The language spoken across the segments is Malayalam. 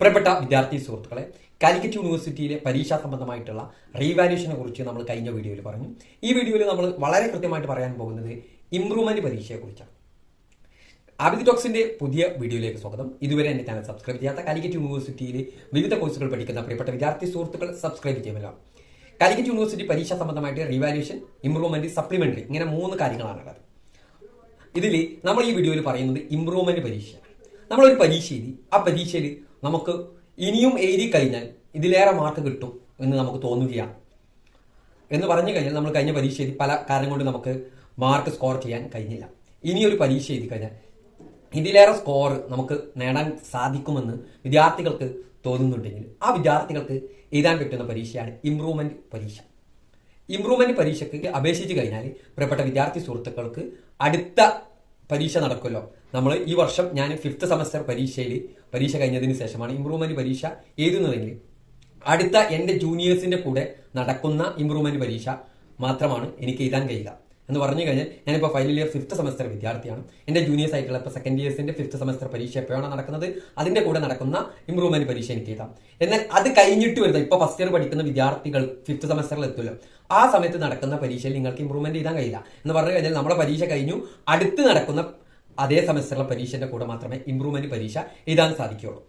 പ്രിയപ്പെട്ട വിദ്യാർത്ഥി സുഹൃത്തുക്കളെ കാലിക്കറ്റ് യൂണിവേഴ്സിറ്റിയിലെ പരീക്ഷാ സംബന്ധമായിട്ടുള്ള റീവാലുവേഷനെ കുറിച്ച് നമ്മൾ കഴിഞ്ഞ വീഡിയോയിൽ പറഞ്ഞു. ഈ വീഡിയോയിൽ നമ്മൾ വളരെ കൃത്യമായിട്ട് പറയാൻ പോകുന്നത് ഇംപ്രൂവ്മെന്റ് പരീക്ഷയെ കുറിച്ചാണ്. ആബിദ് ടോക്സിന്റെ പുതിയ വീഡിയോയിലേക്ക് സ്വാഗതം. ഇതുവരെ എന്റെ ചാനൽ സബ്സ്ക്രൈബ് ചെയ്യാത്ത കാലിക്കറ്റ് യൂണിവേഴ്സിറ്റിയിലെ വിവിധ കോഴ്സുകൾ പഠിക്കുന്ന പ്രിയപ്പെട്ട വിദ്യാർത്ഥി സുഹൃത്തുക്കൾ സബ്സ്ക്രൈബ് ചെയ്യുമല്ലോ. കാലിക്കറ്റ് യൂണിവേഴ്സിറ്റി പരീക്ഷാ സംബന്ധമായിട്ട് റീവാലുവേഷൻ ഇംപ്രൂവ്മെന്റ് സപ്ലിമെന്ററി ഇങ്ങനെ മൂന്ന് കാര്യങ്ങളാണുള്ളത് ഇതിൽ നമ്മൾ ഈ വീഡിയോയിൽ പറയുന്നത് ഇംപ്രൂവ്മെന്റ് പരീക്ഷ നമ്മളൊരു പരീക്ഷ എഴുതി ആ പരീക്ഷയിൽ നമുക്ക് ഇനിയും എഴുതി കഴിഞ്ഞാൽ ഇതിലേറെ മാർക്ക് കിട്ടും എന്ന് നമുക്ക് തോന്നുകയാണ് എന്ന് പറഞ്ഞു കഴിഞ്ഞാൽ നമ്മൾ കഴിഞ്ഞ പരീക്ഷ എഴുതി പല കാരണം കൊണ്ട് നമുക്ക് മാർക്ക് സ്കോർ ചെയ്യാൻ കഴിഞ്ഞില്ല. ഇനിയൊരു പരീക്ഷ എഴുതി കഴിഞ്ഞാൽ ഇതിലേറെ സ്കോർ നമുക്ക് നേടാൻ സാധിക്കുമെന്ന് വിദ്യാർത്ഥികൾക്ക് തോന്നുന്നുണ്ടെങ്കിൽ ആ വിദ്യാർത്ഥികൾക്ക് എഴുതാൻ പറ്റുന്ന പരീക്ഷയാണ് ഇംപ്രൂവ്മെന്റ് പരീക്ഷ. ഇംപ്രൂവ്മെന്റ് പരീക്ഷയ്ക്ക് അപേക്ഷിച്ച് കഴിഞ്ഞാൽ പ്രിയപ്പെട്ട വിദ്യാർത്ഥി സുഹൃത്തുക്കൾക്ക് അടുത്ത പരീക്ഷ നടക്കുമല്ലോ. നമ്മൾ ഈ വർഷം ഞാൻ ഫിഫ്ത്ത് സെമസ്റ്റർ പരീക്ഷയിൽ പരീക്ഷ കഴിഞ്ഞതിന് ശേഷമാണ് ഇംപ്രൂവ്മെന്റ് പരീക്ഷ എഴുതുന്നതെങ്കിൽ അടുത്ത എന്റെ ജൂനിയേഴ്സിന്റെ കൂടെ നടക്കുന്ന ഇംപ്രൂവ്മെന്റ് പരീക്ഷ മാത്രമാണ് എനിക്ക് എഴുതാൻ കഴിയുക. എന്ന് പറഞ്ഞു കഴിഞ്ഞാൽ ഞാനിപ്പോൾ ഫൈനൽ ഇയർ ഫിഫ്ത്ത് സെമസ്റ്റർ വിദ്യാർത്ഥിയാണ്. എന്റെ ജൂനിയേഴ്സ് ആയിട്ടുള്ള ഇപ്പോൾ സെക്കൻഡ് ഇയേഴ്സിന്റെ ഫിഫ്ത്ത് സെമസ്റ്റർ പരീക്ഷ എപ്പോഴാണ് നടക്കുന്നത് അതിന്റെ കൂടെ നടക്കുന്ന ഇംപ്രൂവ്മെന്റ് പരീക്ഷ എനിക്ക് എഴുതാം. എന്നാൽ അത് കഴിഞ്ഞിട്ട് വരുന്ന ഇപ്പോൾ ഫസ്റ്റ് ഇയർ പഠിക്കുന്ന വിദ്യാർത്ഥികൾ ഫിഫ്ത്ത് സെമസ്റ്ററിൽ എത്തുമല്ലോ. ആ സമയത്ത് നടക്കുന്ന പരീക്ഷയിൽ നിങ്ങൾക്ക് ഇംപ്രൂവ്മെന്റ് എഴുതാൻ കഴിയില്ല. എന്ന് പറഞ്ഞു കഴിഞ്ഞാൽ നമ്മുടെ പരീക്ഷ കഴിഞ്ഞു അടുത്ത് നടക്കുന്ന അതേ സെമസ്റ്ററിലെ പരീക്ഷന്റെ കൂടെ മാത്രമേ ഇംപ്രൂവ്മെന്റ് പരീക്ഷ എഴുതാൻ സാധിക്കുകയുള്ളൂ.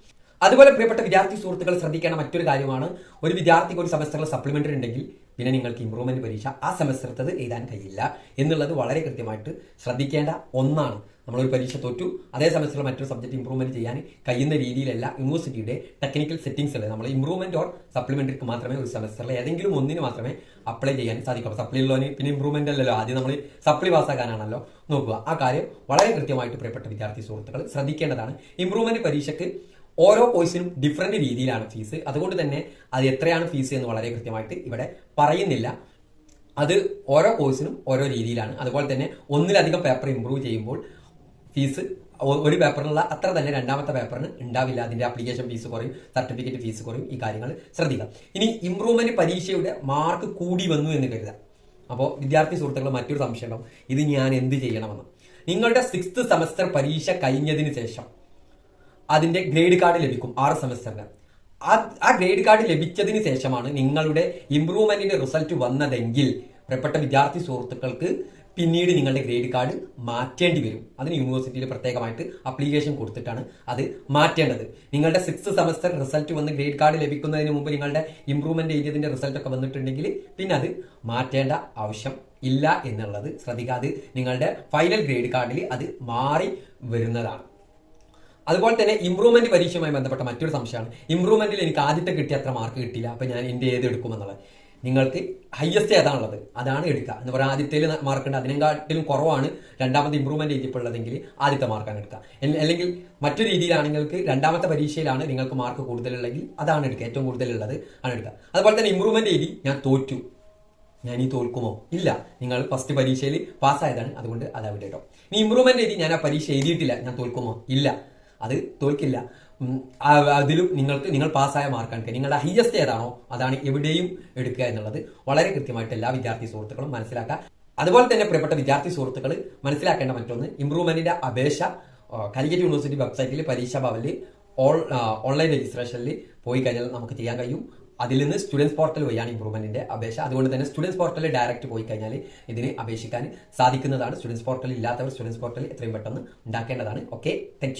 അതുപോലെ പ്രിയപ്പെട്ട വിദ്യാർത്ഥി സുഹൃത്തുക്കൾ ശ്രദ്ധിക്കേണ്ട മറ്റൊരു കാര്യമാണ് ഒരു വിദ്യാർത്ഥിക്ക് ഒരു സെമസ്റ്ററിൽ സപ്ലിമെന്ററി ഉണ്ടെങ്കിൽ പിന്നെ നിങ്ങൾക്ക് ഇംപ്രൂവ്മെന്റ് പരീക്ഷ ആ സെമസ്റ്ററത്തത് എഴുതാൻ കഴിയില്ല എന്നുള്ളത് വളരെ കൃത്യമായിട്ട് ശ്രദ്ധിക്കേണ്ട ഒന്നാണ്. നമ്മളൊരു പരീക്ഷ തോറ്റു അതേ സെമസ്റ്ററിൽ മറ്റൊരു സബ്ജക്ട് ഇംപ്രൂവ്മെന്റ് ചെയ്യാൻ കഴിയുന്ന രീതിയിലല്ല യൂണിവേഴ്സിറ്റിയുടെ ടെക്നിക്കൽ സെറ്റിംഗ്സ് ഉള്ളത്. നമ്മൾ ഇംപ്രൂവ്മെന്റ് ഓർ സപ്ലിമെന്ററിക്ക് മാത്രമേ ഒരു സെമസ്റ്ററിൽ ഏതെങ്കിലും ഒന്നിന് മാത്രമേ അപ്ലൈ ചെയ്യാൻ സാധിക്കൂ. സപ്ലി ഉള്ളവന് പിന്നെ ഇംപ്രൂവ്മെന്റ് അല്ലല്ലോ. ആദ്യം നമ്മൾ സപ്ലി പാസ്സാക്കാനാണല്ലോ നോക്കുക. ആ കാര്യം വളരെ കൃത്യമായിട്ട് പ്രിയപ്പെട്ട വിദ്യാർത്ഥി സുഹൃത്തുക്കൾ ശ്രദ്ധിക്കേണ്ടതാണ്. ഇംപ്രൂവ്മെന്റ് പരീക്ഷയ്ക്ക് ഓരോ കോഴ്സിനും ഡിഫറെന്റ് രീതിയിലാണ് ഫീസ് അതുകൊണ്ട് തന്നെ അത് എത്രയാണ് ഫീസ് എന്ന് വളരെ കൃത്യമായിട്ട് ഇവിടെ പറയുന്നില്ല. അത് ഓരോ കോഴ്സിനും ഓരോ രീതിയിലാണ്. അതുപോലെ തന്നെ ഒന്നിലധികം പേപ്പർ ഇമ്പ്രൂവ് ചെയ്യുമ്പോൾ ഫീസ് ഒരു പേപ്പറിനുള്ള അത്ര തന്നെ രണ്ടാമത്തെ പേപ്പറിന് ഉണ്ടാവില്ല. അതിന്റെ ആപ്ലിക്കേഷൻ ഫീസ് കുറയും സർട്ടിഫിക്കറ്റ് ഫീസ് കുറയും ഈ കാര്യങ്ങൾ ശ്രദ്ധിക്കാം ഇനി ഇംപ്രൂവ്മെന്റ് പരീക്ഷയുടെ മാർക്ക് കൂടി വന്നു എന്ന് കരുതാം അപ്പോൾ വിദ്യാർത്ഥി സുഹൃത്തുക്കൾ മറ്റൊരു സംശയം ഇത് ഞാൻ എന്ത് ചെയ്യണമെന്ന്. നിങ്ങളുടെ സിക്സ്ത് സെമസ്റ്റർ പരീക്ഷ കഴിഞ്ഞതിന് ശേഷം അതിന്റെ ഗ്രേഡ് കാർഡ് ലഭിക്കും ആറ് സെമസ്റ്ററിന്. ആ ഗ്രേഡ് കാർഡ് ലഭിച്ചതിന് ശേഷമാണ് നിങ്ങളുടെ ഇംപ്രൂവ്മെന്റിന്റെ റിസൾട്ട് വന്നതെങ്കിൽ പ്രിയപ്പെട്ട വിദ്യാർത്ഥി സുഹൃത്തുക്കൾക്ക് പിന്നീട് നിങ്ങളുടെ ഗ്രേഡ് കാർഡ് മാറ്റേണ്ടി വരും. അതിന് യൂണിവേഴ്സിറ്റിയിൽ പ്രത്യേകമായിട്ട് അപ്ലിക്കേഷൻ കൊടുത്തിട്ടാണ് അത് മാറ്റേണ്ടത്. നിങ്ങളുടെ സിക്സ് സെമസ്റ്റർ റിസൾട്ട് വന്ന് ഗ്രേഡ് കാർഡ് ലഭിക്കുന്നതിന് മുമ്പ് നിങ്ങളുടെ ഇംപ്രൂവ്മെന്റ് ഏരിയതിന്റെ റിസൾട്ട് ഒക്കെ വന്നിട്ടുണ്ടെങ്കിൽ പിന്നെ അത് മാറ്റേണ്ട ആവശ്യം ഇല്ല എന്നുള്ളത് ശ്രദ്ധിക്കാതെ നിങ്ങളുടെ ഫൈനൽ ഗ്രേഡ് കാർഡിൽ അത് മാറി വരുന്നതാണ്. അതുപോലെ തന്നെ ഇംപ്രൂവ്മെന്റ് പരീക്ഷയുമായി ബന്ധപ്പെട്ട മറ്റൊരു സംശയമാണ്. ഇംപ്രൂവ്മെന്റിൽ എനിക്ക് ആദ്യത്തെ കിട്ടിയ അത്ര മാർക്ക് കിട്ടിയില്ല. അപ്പൊ ഞാൻ എന്റെ ഏത് എടുക്കുമെന്നുള്ളത് നിങ്ങൾക്ക് ഹയസ്റ്റ് ഏതാണുള്ളത്? അതാണ് എടുക്കുക. എന്ന് പറയുക മാർക്ക് ഉണ്ട്. അതിനെക്കാട്ടിലും കുറവാണ്. രണ്ടാമത്തെ ഇംപ്രൂവ്മെന്റ് എഴുതിയപ്പോഴുള്ളതെങ്കിൽ ആദ്യത്തെ മാർക്കാണ് എടുക്കുക. അല്ല- അല്ലെങ്കിൽ മറ്റൊരു രീതിയിലാണെങ്കിൽ രണ്ടാമത്തെ പരീക്ഷയിലാണ് നിങ്ങൾക്ക് മാർക്ക് കൂടുതലുള്ളെങ്കിൽ അതാണ് എടുക്കുക. ഏറ്റവും കൂടുതലുള്ളത് ആണ് എടുക്കുക. അതുപോലെ തന്നെ ഇംപ്രൂവ്മെന്റ് എഴുതി ഞാൻ തോറ്റു. ഞാൻ ഈ തോൽക്കുമോ? ഇല്ല. നിങ്ങൾ ഫസ്റ്റ് പരീക്ഷയിൽ പാസ്സായതാണ് അതുകൊണ്ട് അതാവിടെ കേട്ടോ ഇനി ഇമ്പ്രൂവ്മെന്റ് എഴുതി ഞാൻ ആ പരീക്ഷ എഴുതിയിട്ടില്ല. ഞാൻ തോൽക്കുമോ? ഇല്ല. അത് തോൽക്കില്ല. അതിലും നിങ്ങൾക്ക് നിങ്ങൾ പാസ്സായ മാർക്കാണ്. നിങ്ങളുടെ ഹയസ്റ്റ് ഏതാണോ അതാണ് എവിടെയും എടുക്കുക എന്നുള്ളത് വളരെ കൃത്യമായിട്ട് എല്ലാ വിദ്യാർത്ഥി സുഹൃത്തുക്കളും മനസ്സിലാക്കുക അതുപോലെ തന്നെ പ്രിയപ്പെട്ട വിദ്യാർത്ഥി സുഹൃത്തുക്കൾ മനസ്സിലാക്കേണ്ട മറ്റൊന്ന് ഇംപ്രൂവ്മെന്റിന്റെ അപേക്ഷ കാലിക്കറ്റ് യൂണിവേഴ്സിറ്റി വെബ്സൈറ്റിൽ പരീക്ഷാ ഭവനിൽ ഓൾ ഓൺലൈൻ രജിസ്ട്രേഷനിൽ പോയി കഴിഞ്ഞാൽ നമുക്ക് ചെയ്യാൻ കഴിയും. അതിൽ നിന്ന് സ്റ്റുഡൻസ് പോർട്ടൽ വഴിയാണ് ഇംപ്രൂവ്മെന്റിന്റെ അപേക്ഷ. അതുകൊണ്ട് തന്നെ സ്റ്റുഡൻസ് പോർട്ടലിൽ ഡയറക്റ്റ് പോയി കഴിഞ്ഞാൽ ഇതിന് അപേക്ഷിക്കാൻ സാധിക്കുന്നതാണ്. സ്റ്റുഡൻസ് പോർട്ടൽ ഇല്ലാത്തവർ സ്റ്റുഡൻസ് പോർട്ടൽ എത്രയും പെട്ടെന്ന് ഉണ്ടാക്കേണ്ടതാണ്. Okay thank